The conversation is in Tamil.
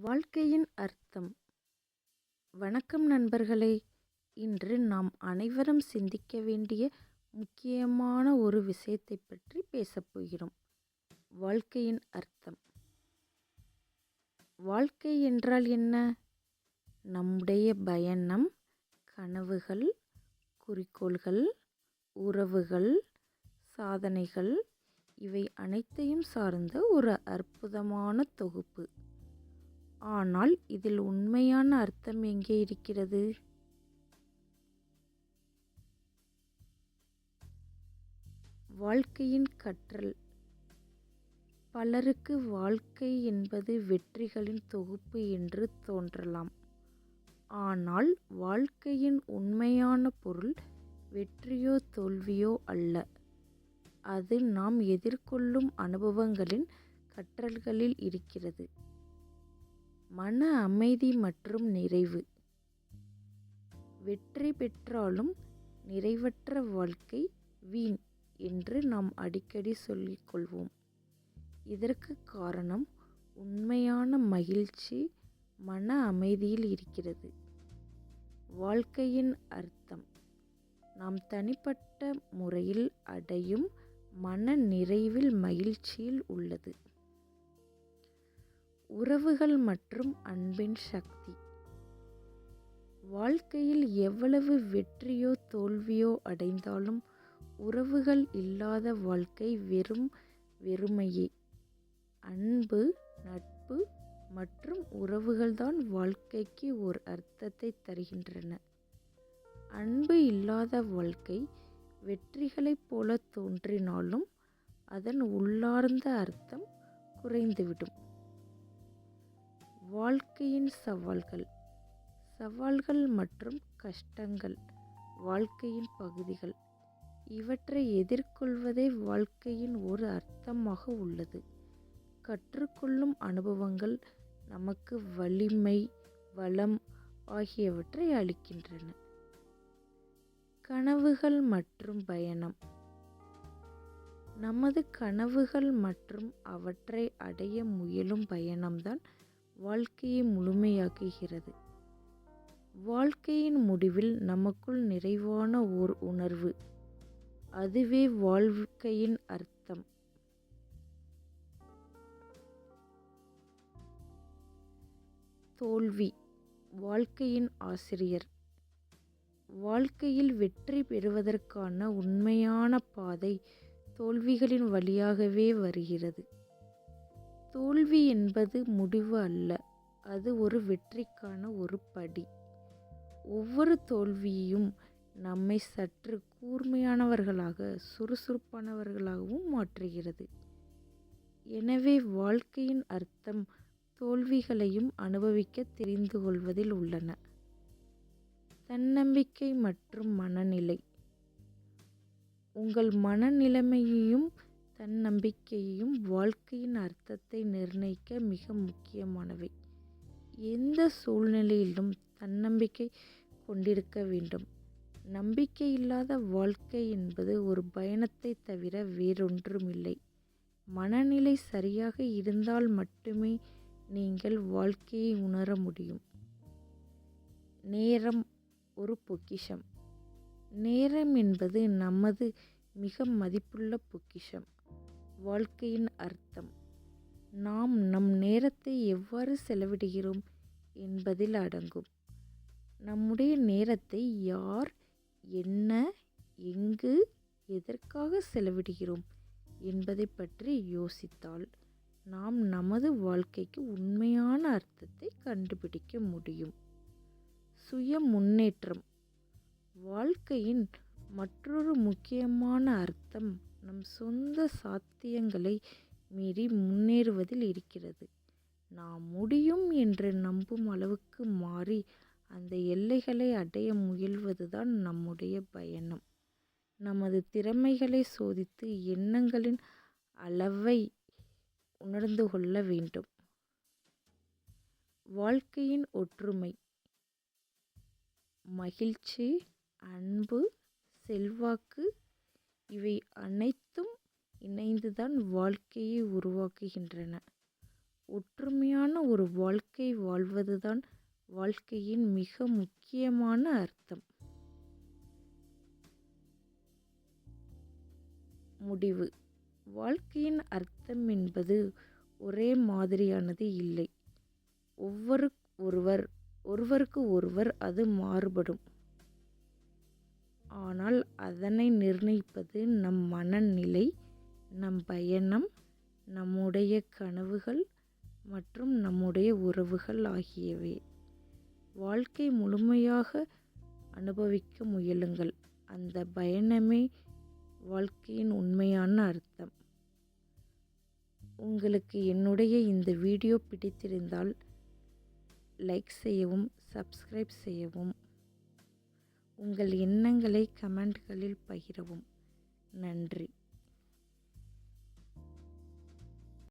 வாழ்க்கையின் அர்த்தம். வணக்கம் நண்பர்களே. இன்று நாம் அனைவரும் சிந்திக்க வேண்டிய முக்கியமான ஒரு விஷயத்தை பற்றி பேசப் போகிறோம். வாழ்க்கையின் அர்த்தம். வாழ்க்கை என்றால் என்ன? நம்முடைய பயணம் கனவுகள் குறிக்கோள்கள் உறவுகள் சாதனைகள் இவை அனைத்தையும் சார்ந்த ஒரு அற்புதமான தொகுப்பு. ஆனால் இதில் உண்மையான அர்த்தம் எங்கே இருக்கிறது? வாழ்க்கையின் கற்றல். பலருக்கு வாழ்க்கை என்பது வெற்றிகளின் தொகுப்பு என்று தோன்றலாம். ஆனால் வாழ்க்கையின் உண்மையான பொருள் வெற்றியோ தோல்வியோ அல்ல. அது நாம் எதிர்கொள்ளும் அனுபவங்களின் கற்றல்களில் இருக்கிறது. மன அமைதி மற்றும் நிறைவு. வெற்றி பெற்றாலும் நிறைவற்ற வாழ்க்கை வீண் என்று நாம் அடிக்கடி சொல்லிக்கொள்வோம் இதற்கு காரணம் உண்மையான மகிழ்ச்சி மன அமைதியில் இருக்கிறது. வாழ்க்கையின் அர்த்தம். நாம் தனிப்பட்ட முறையில் அடையும் மன நிறைவில் மகிழ்ச்சியில் உள்ளது. உறவுகள் மற்றும் அன்பின் சக்தி. வாழ்க்கையில் எவ்வளவு வெற்றியோ தோல்வியோ அடைந்தாலும் உறவுகள் இல்லாத வாழ்க்கை வெறும் வெறுமையே. அன்பு நட்பு மற்றும் உறவுகள்தான் வாழ்க்கைக்கு ஒரு அர்த்தத்தை தருகின்றன. அன்பு இல்லாத வாழ்க்கை வெற்றிகளைப் போல தோன்றினாலும் அதன் உள்ளார்ந்த அர்த்தம் குறைந்துவிடும். வாழ்க்கையின் சவால்கள். சவால்கள் மற்றும் கஷ்டங்கள் வாழ்க்கையின் பகுதிகள். இவற்றை எதிர்கொள்வதே வாழ்க்கையின் ஒரு அர்த்தமாக உள்ளது. கற்றுக்கொள்ளும் அனுபவங்கள் நமக்கு வலிமை வளம் ஆகியவற்றை அளிக்கின்றன. கனவுகள் மற்றும் பயணம். நமது கனவுகள் மற்றும் அவற்றை அடைய முயலும் பயணம்தான் வாழ்க்கையை முழுமையாக்குகிறது. வாழ்க்கையின் முடிவில் நமக்குள் நிறைவான ஓர் உணர்வு. அதுவே வாழ்க்கையின் அர்த்தம். தோல்வி. வாழ்க்கையின் ஆசிரியர். வாழ்க்கையில் வெற்றி பெறுவதற்கான உண்மையான பாதை தோல்விகளின் வழியாகவே வருகிறது. தோல்வி என்பது முடிவு அல்ல. அது ஒரு வெற்றிக்கான ஒரு படி. ஒவ்வொரு தோல்வியும் நம்மை சற்று கூர்மையானவர்களாக சுறுசுறுப்பானவர்களாகவும் மாற்றுகிறது. எனவே வாழ்க்கையின் அர்த்தம் தோல்விகளையும் அனுபவிக்க தெரிந்து கொள்வதில் உள்ளன. தன்னம்பிக்கை மற்றும் மனநிலை. உங்கள் மனநிலைமையையும் தன்னம்பிக்கையையும் வாழ்க்கையின் அர்த்தத்தை நிர்ணயிக்க மிக முக்கியமானவை. எந்த சூழ்நிலையிலும் தன்னம்பிக்கை கொண்டிருக்க வேண்டும். நம்பிக்கை இல்லாத வாழ்க்கை என்பது ஒரு பயணத்தை தவிர வேறொன்றுமில்லை. மனநிலை சரியாக இருந்தால் மட்டுமே நீங்கள் வாழ்க்கையை உணர முடியும். நேரம் ஒரு பொக்கிஷம். நேரம் என்பது நமது மிக மதிப்புள்ள பொக்கிஷம். வாழ்க்கையின் அர்த்தம். நாம் நம் நேரத்தை எவ்வாறு செலவிடுகிறோம் என்பதில் அடங்கும். நம்முடைய நேரத்தை யார் என்ன எங்கு எதற்காக செலவிடுகிறோம் என்பதை பற்றி யோசித்தால் நாம் நமது வாழ்க்கைக்கு உண்மையான அர்த்தத்தை கண்டுபிடிக்க முடியும். சுய முன்னேற்றம். வாழ்க்கையின் மற்றொரு முக்கியமான அர்த்தம் நம் சொந்த சாத்தியங்களை மீறி முன்னேறுவதில் இருக்கிறது. நாம் முடியும் என்று நம்பும் அளவுக்கு மாறி அந்த எல்லைகளை அடைய முயல்வதுதான் நம்முடைய பயணம். நமது திறமைகளை சோதித்து எண்ணங்களின் அளவை உணர்ந்து கொள்ள வேண்டும். வாழ்க்கையின் ஒற்றுமை மகிழ்ச்சி அன்பு செல்வாக்கு இவை அனைத்தும் இணைந்துதான் வாழ்க்கையை உருவாக்குகின்றன. ஒற்றுமையான ஒரு வாழ்க்கை வாழ்வதுதான் வாழ்க்கையின் மிக முக்கியமான அர்த்தம். முடிவு. வாழ்க்கையின் அர்த்தம் என்பது ஒரே மாதிரியானது இல்லை. ஒவ்வொரு ஒருவர் ஒருவருக்கு ஒருவர் அது மாறுபடும். ஆனால் அதனை நிர்ணயிப்பது நம் மனநிலை நம் பயணம் நம்முடைய கனவுகள் மற்றும் நம்முடைய உறவுகள் ஆகியவை. வாழ்க்கை முழுமையாக அனுபவிக்க முயலுங்கள். அந்த பயணமே வாழ்க்கையின் உண்மையான அர்த்தம். உங்களுக்கு என்னுடைய இந்த வீடியோ பிடித்திருந்தால் லைக் செய்யவும் சப்ஸ்கிரைப் செய்யவும் உங்கள் எண்ணங்களை கமெண்ட்களில் பகிரவும். நன்றி.